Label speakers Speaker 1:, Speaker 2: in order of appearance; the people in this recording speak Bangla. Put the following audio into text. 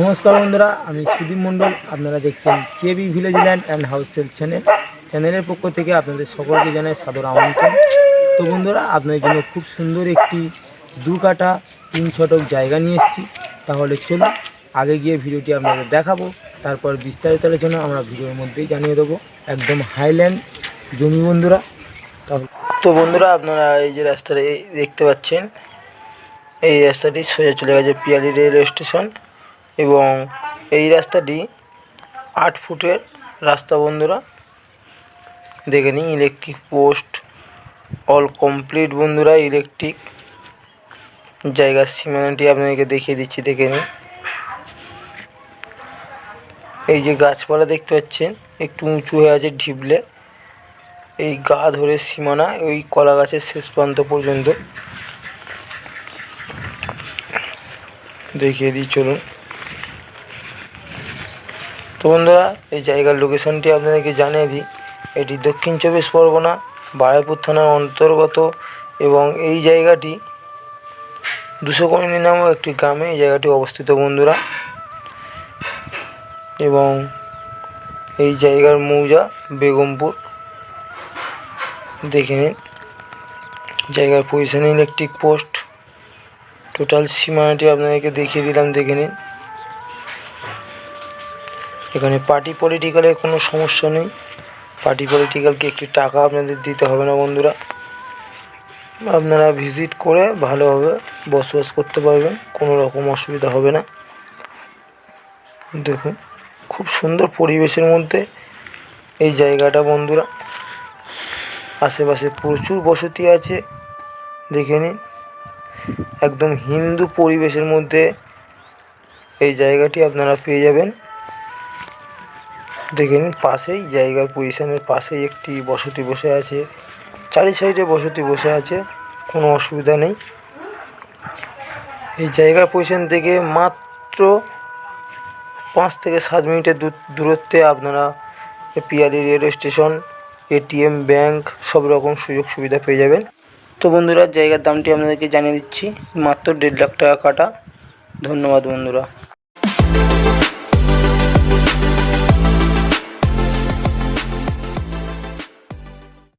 Speaker 1: নমস্কার বন্ধুরা, আমি সুদীপ মণ্ডল। আপনারা দেখছেন KB village land and house sale channel. চ্যানেলের পক্ষ থেকে আপনাদের সকলকে জানাই সাদর আমন্ত্রণ। তো বন্ধুরা, আপনাদের জন্য খুব সুন্দর একটি দু কাটা তিন ছটক জায়গা নিয়ে এসেছি। তাহলে চলুন, আগে গিয়ে ভিডিওটি আপনাদের দেখাবো। তারপর বিস্তারিত আলোচনা আমরা ভিডিওর মধ্যেই জানিয়ে দেবো। একদম হাইল্যান্ড জমি বন্ধুরা। তো বন্ধুরা, আপনারা এই যে রাস্তাটা দেখতে পাচ্ছেন, এই রাস্তাটি সোজা চলে গেছে পিয়ালি রেলওয়ে স্টেশন। এবং এই রাস্তাটি আট ফুটের রাস্তা, বন্ধুরা। দেখে নিন ইলেকট্রিক পোস্ট অল কমপ্লিট বন্ধুরা ইলেকট্রিক জায়গার সীমানাটি আপনাদেরকে দেখিয়ে দিচ্ছি, দেখে নিন। এই যে গাছপালা দেখতে পাচ্ছেন, একটু উঁচু হয়ে আছে ঢিবলে। এই গা ধরে সীমানা, ওই কলা গাছের শেষ প্রান্ত পর্যন্ত। দেখিয়ে দিই, চলুন। তো বন্ধুরা, এই জায়গার লোকেশনটি আপনাদেরকে জানিয়ে দিই। এটি দক্ষিণ চব্বিশ পরগনা, বারাইপুর থানার অন্তর্গত এবং এই জায়গাটি দুশো কমিনি নামক একটি গ্রামে এই জায়গাটি অবস্থিত বন্ধুরা। এবং এই জায়গার মৌজা বেগমপুর। দেখে নিন, জায়গার পজিশনে ইলেকট্রিক পোস্ট টোটাল সীমানাটি আপনাদেরকে দেখিয়ে দিলাম, দেখে নিন। এখানে পার্টি পলিটিক্যালের কোনো সমস্যা নেই। পার্টি পলিটিক্যালকে একটি টাকা আপনাদের দিতে হবে না বন্ধুরা। আপনারা ভিজিট করে ভালোভাবে বসবাস করতে পারবেন, কোনো রকম অসুবিধা হবে না। দেখুন, খুব সুন্দর পরিবেশের মধ্যে এই জায়গাটা বন্ধুরা। আশেপাশে প্রচুর বসতি আছে, দেখে নিন। একদম হিন্দু পরিবেশের মধ্যে এই জায়গাটি আপনারা পেয়ে যাবেন। দেখে নিন পাশেই, জায়গার পজিশনের পাশেই একটি বসতি বসে আছে। চারি সাইডে বসতি বসে আছে, কোনো অসুবিধা নেই। এই জায়গার পজিশন থেকে মাত্র পাঁচ থেকে সাত মিনিটের দূর দূরত্বে আপনারা Piyali railway station, ATM bank, সব রকম সুযোগ সুবিধা পেয়ে যাবেন। তো বন্ধুরা, জায়গার দামটি আপনাদেরকে জানিয়ে দিচ্ছি, মাত্র দেড় লাখ টাকা কাটা। ধন্যবাদ বন্ধুরা।